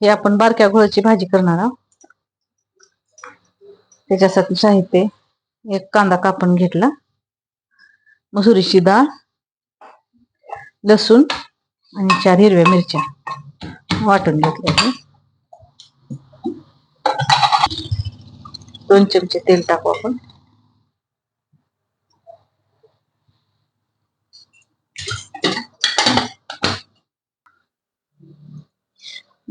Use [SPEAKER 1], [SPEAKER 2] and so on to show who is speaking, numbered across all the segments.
[SPEAKER 1] हे आपण बारक्या घोळची भाजी करणार आहोत. त्याच्यासाठी साहित्य एक कांदा कापून घेतला. मसुरीची डाळ लसूण आणि चार हिरव्या मिरच्या वाटून घेतल्या दोन चमचे तेल टाकू आपण.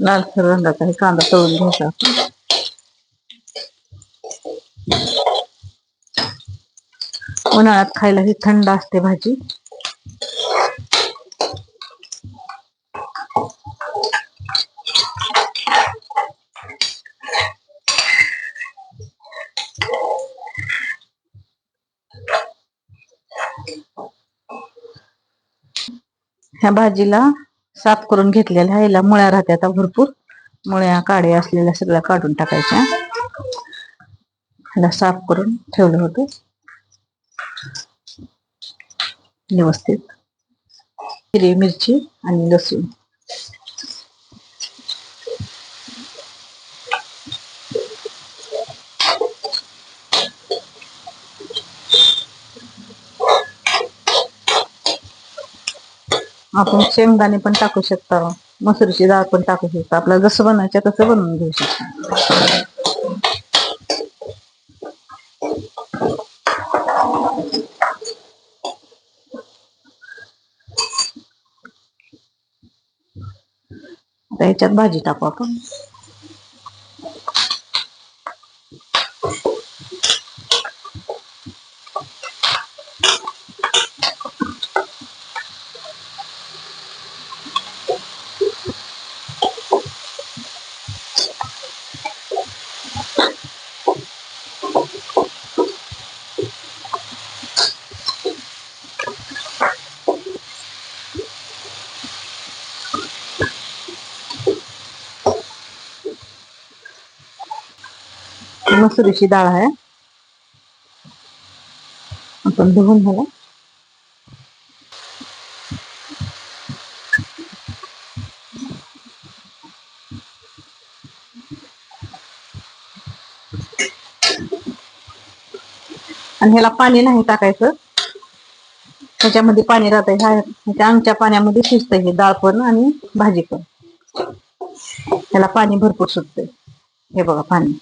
[SPEAKER 1] लालसर रंगाचा हे कांदा तळून घ्यायचा आपण. उन्हाळ्यात खायला ही थंड असते भाजी ह्या भाजीला साफ करून घेतलेल्या आहे. याला मुळ्या राहत्या आता भरपूर. मुळ्या काड्या असलेल्या सगळ्या काढून टाकायच्या. ह्याला साफ करून ठेवलं होतं. व्यवस्थित. हिरवी मिरची आणि लसूण. आपण शेंगदाणे पण टाकू शकता मसुरीची डाळ पण टाकू शकता. आपल्याला जसं बनायचं तसं बनवून घेऊ शकता. याच्यात ह्याच्यात भाजी टाकू आपण. मसुरीची डाळ आहे. आपण धुवून घ्याला आणि ह्याला पाणी नाही टाकायचं. त्याच्यामध्ये पाणी राहत ह्या आमच्या पाण्यामध्ये शिजत हे डाळ पण आणि भाजी पण. ह्याला पाणी भरपूर सुटतंय. हे बघा पाणी.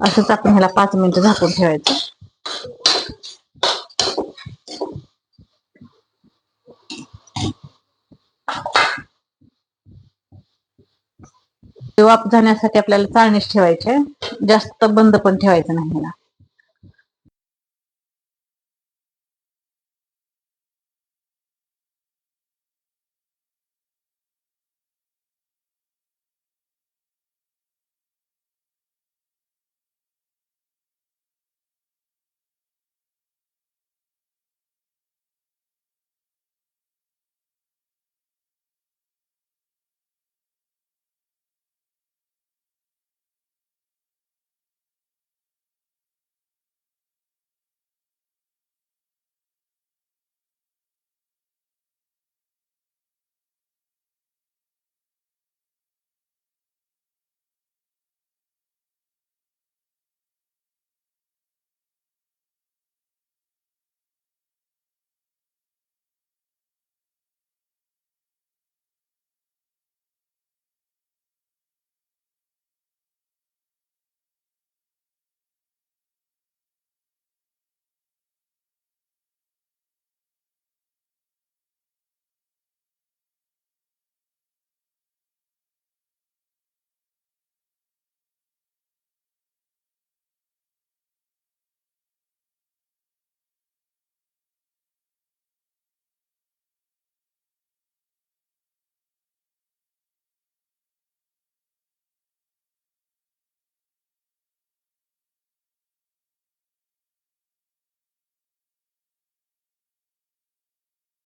[SPEAKER 1] असंच आपण ह्याला पाच मिनिटं झाकून ठेवायचं. वाफ जाण्यासाठी आपल्याला चाळणीच ठेवायचे. जास्त बंद पण ठेवायचं नाही ह्याला.